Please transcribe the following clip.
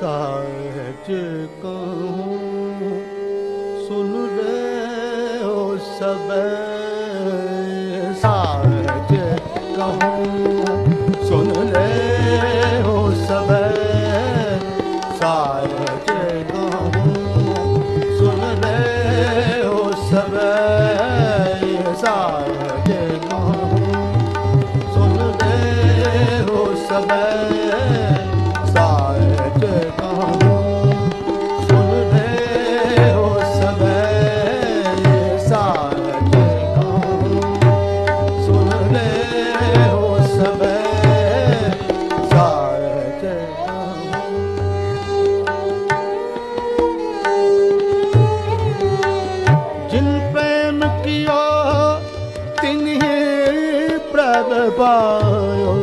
ਸਾਚ ਕਹੂੰ ਸੁਨ ਰੇ ਹੋ ਸਾਚ ਕਹੂੰ ਸੁਨ ਰੇ ਹੋ ਸਭ ਸਾਚ ਕਹੂੰ ਸੁਨ ਰੇ ਹੋ ਸਭ ਸਾਚ ਕਹੂੰ ਸੁਨ ਰੇ ਹੋ ਸਭ ਤਿਨਹਿ ਪ੍ਰਭ ਪਾਇਓ।